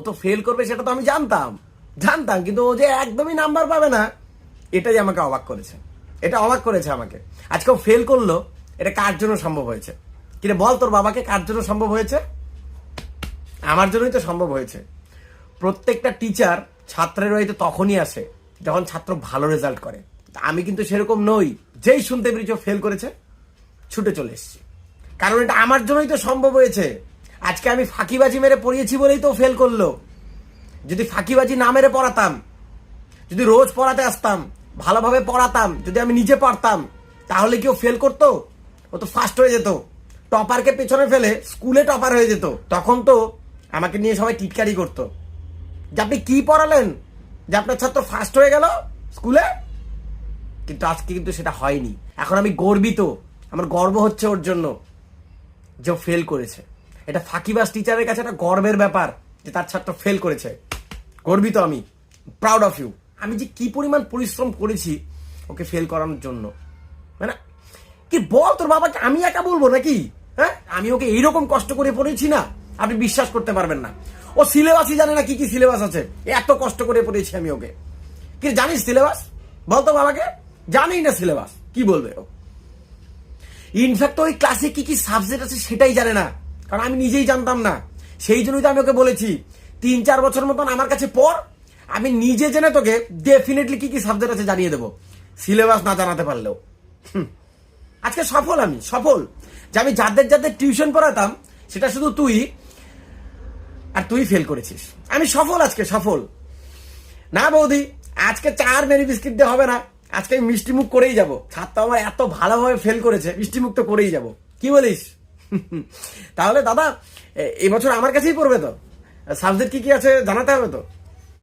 ও তো ফেল করবে সেটা তো আমি জানতাম। জানতাম, কিন্তু ও যে একদমই নাম্বার পাবে না, এটাই আমাকে অবাক করেছে। এটা অবাক করেছে আমাকে। আজকে ও ফেল করল, এটা কার জন্য সম্ভব হয়েছে? কিরে বল তোর বাবাকে, কার জন্য সম্ভব হয়েছে? আমার জন্যই তো সম্ভব হয়েছে। প্রত্যেকটা টিচার ছাত্রের বাড়িতে তখনই আসে, যখন ছাত্র ভালো রেজাল্ট করে। আমি কিন্তু সেরকম নই, যেই শুনতে পেরেছি ফেল করেছে, ছুটে চলে এসেছি। কারণ এটা আমার জন্যই তো সম্ভব হয়েছে। আজকে আমি ফাঁকিবাজি মেরে পড়িয়েছি বলেই তো ফেল করল। যদি ফাঁকিবাজি না মেরে পড়াতাম, যদি রোজ পড়াতে আসতাম, ভালোভাবে পড়াতাম, যদি আমি নিজে পারতাম, তাহলে কি ও ফেল করতো? ও তো ফার্স্ট হয়ে যেত। টপারকে পেছনে ফেলে স্কুলে টপার হয়ে যেত। তখন তো আমাকে নিয়ে সবাই টিটকারি করতো। যে আপনি কি পড়ালেন? যে আপনার ছাত্র ফার্স্ট হয়ে গেল স্কুলে? কিন্তু আজকে কিন্তু সেটা হয়নি। এখন আমি গর্বিত। আমার গর্ব হচ্ছে ওর জন্য যে ফেল করেছে। এটা ফাঁকিবাজ টিচারের কাছে একটা গর্বের ব্যাপার যে তার ছাত্র ফেল করেছে। গর্বিত আমি প্রাউড অফ ইউ আমি যে কি পরিমাণ পরিশ্রম করেছি ওকে ফেল করানোর জন্য। মানে কি বল তোর বাবাকে, আমি একা বলব নাকি? হ্যাঁ? আমি ওকে এইরকম কষ্ট করে পড়েছি না, আপনি বিশ্বাস করতে পারবেন না। ও সিলেবাসই জানে না কি কি সিলেবাস আছে। এত কষ্ট করে পড়েছি আমি ওকে। কি জানিস সিলেবাস বলতো বাবাকে, জানেই না সিলেবাস কি বলবে ও? ইনফ্যাক্ট ওই ক্লাসে কি কি সাবজেক্ট আছে সেটাই জানে না। কারণ আমি নিজেই জানতাম না। সেই জন্যই তো আমি ওকে বলেছি, তিন চার বছর মতন আমার কাছে পড় আমি নিজে জেনে তোকে ডেফিনেটলি কি কি সাবজেক্ট আছে জানিয়ে দেবো। সিলেবাস না জানাতে পারলেও। আজকে সফল আমি, সফল। যে আমি যাদের যাদের টিউশন পড়াতাম, সেটা শুধু তুই আর তুই ফেল করেছিস। আমি সফল আজকে, সফল। না বৌদি, আজকে চার মেরি বিস্কিট দিয়ে হবে না। আজকে আমি মিষ্টি মুখ করেই যাব। ছাত্র আমার এত ভালোভাবে ফেল করেছে মিষ্টি মুখ তো করেই যাব। কি বলিস? তাহলে দাদা এবছর আমার কাছেই পড়বে তো? সাবজেক্ট কি কি আছে জানাতে হবে তো?